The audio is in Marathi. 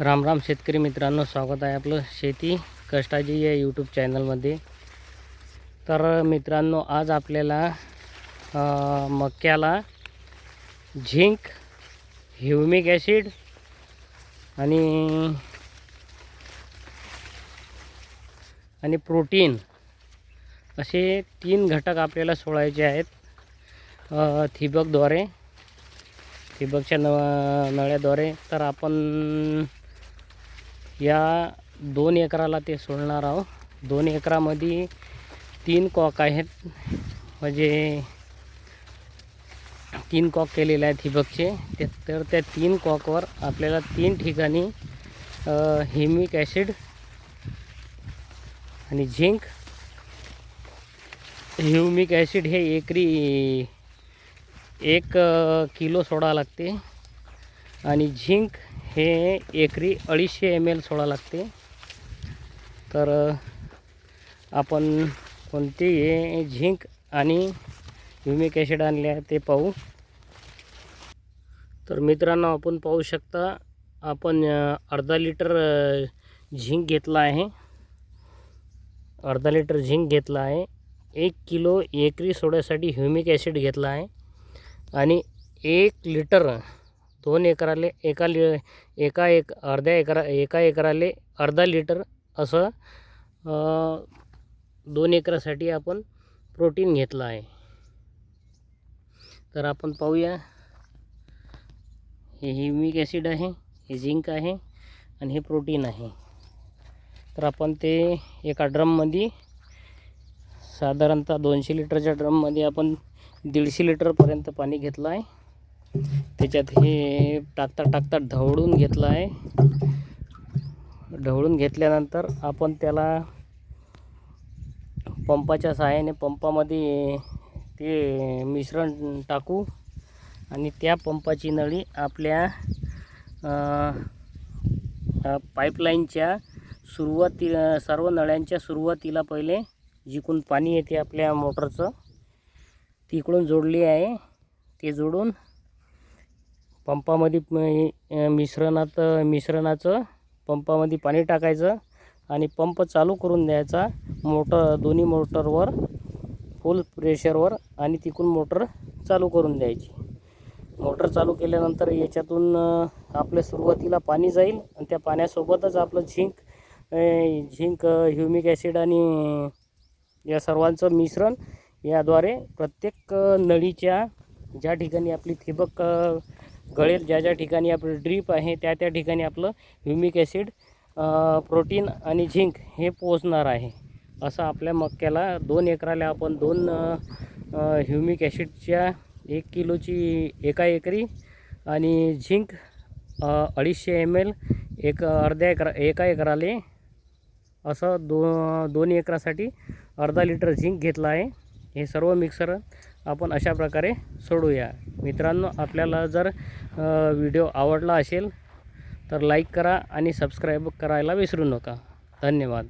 राम राम शेतकरी मित्रांनो स्वागत आहे आपलं शेती कष्टाजी या यूट्यूब चॅनलमध्ये तर मित्रांनो आज आपल्याला मक्याला झिंक ह्युमिक ॲसिड आणि आणि प्रोटीन असे तीन घटक आपल्याला सोडायचे आहेत थिबकद्वारे ठिबकद्वारे ठिबकच्या न नळ्याद्वारे. तर आपण या दोन एकराला ते सोडणार आहोत. दोन एकरामध्ये तीन कॉक आहेत. म्हणजे तीन कॉक केलेले आहेत ठिबकचे ते तर त्या तीन कॉकवर आपल्याला तीन ठिकाणी हिमिक ॲसिड आणि झिंक. ह्युमिक ॲसिड हे एकरी एक किलो सोडा लागते. आणि झिंक हे एकरी अडीचशे एम एल सोडा लागते. तर आपण कोणते झिंक आणि ह्युमिक ॲसिड आणले आहे ते पाहू. तर मित्रांनो आपण पाहू शकता आपण अर्धा लिटर झिंक घेतला आहे. अर्धा लिटर झिंक घेतला आहे. एक किलो एकरी सोड्यासाठी ह्युमिक ॲसिड घेतला आहे. आणि एक लिटर दोन एकराले एका लि एका एक अर्ध्या एकरा एका एकराले अर्धा लिटर असं दोन एकरासाठी आपण प्रोटीन घेतलं आहे. तर आपण पाहूया. हे ह्युमिक ॲसिड आहे हे झिंक आहे आणि हे प्रोटीन आहे. तर आपण ते एका ड्रममध्ये साधारणतः दोनशे लिटरच्या ड्रममध्ये आपण दीडशे लिटरपर्यंत पाणी घेतलं आहे. त्याच्यात हे टाकता टाकता ढवळून घेतलं आहे ढवळून घेतल्यानंतर आपण त्याला पंपाच्या सहाय्याने पंपामध्ये ते मिश्रण टाकू आणि त्या पंपाची नळी आपल्या पाईपलाईनच्या सुरुवाती सर्व नळ्यांच्या सुरुवातीला पहिले जिकून पाणी येते आपल्या मोटरचं. तिकडून जोडली आहे. ते जोडून पंपामध्ये मिश्रणात मिश्रणाचं पंपामध्ये पाणी टाकायचं आणि पंप चालू करून द्यायचा. मोटर दोन्ही मोटरवर फुल प्रेशरवर आणि तिकून मोटर चालू करून द्यायची. मोटर चालू केल्यानंतर याच्यातून आपल्या सुरुवातीला पाणी जाईल आणि त्या पाण्यासोबतच आपलं झिंक झिंक ह्युमिक ॲसिड आणि या सर्वांचं मिश्रण याद्वारे प्रत्येक नळीच्या ज्या ठिकाणी आपली ठिबक गळेल ज्या ज्या ठिकाणी आपलं ड्रीप आहे त्या त्या ठिकाणी आपलं ह्युमिक ॲसिड प्रोटीन आणि झिंक हे पोचणार आहे. असं आपल्या मक्याला दोन एकराला आपण दोन ह्युमिक ॲसिडच्या एक किलोची एका एकरी आणि झिंक अडीचशे एम एल एक अर्ध्या एकरा एका एकराले असं दो दोन एकरासाठी अर्धा लिटर झिंक घेतला आहे. हे सर्व मिक्सर आपण अशा प्रकारे सोडूया. मित्रांनो आपल्याला जर व्हिडिओ आवडला असेल तर लाईक करा आणि सबस्क्राईब करायला विसरू नका. धन्यवाद.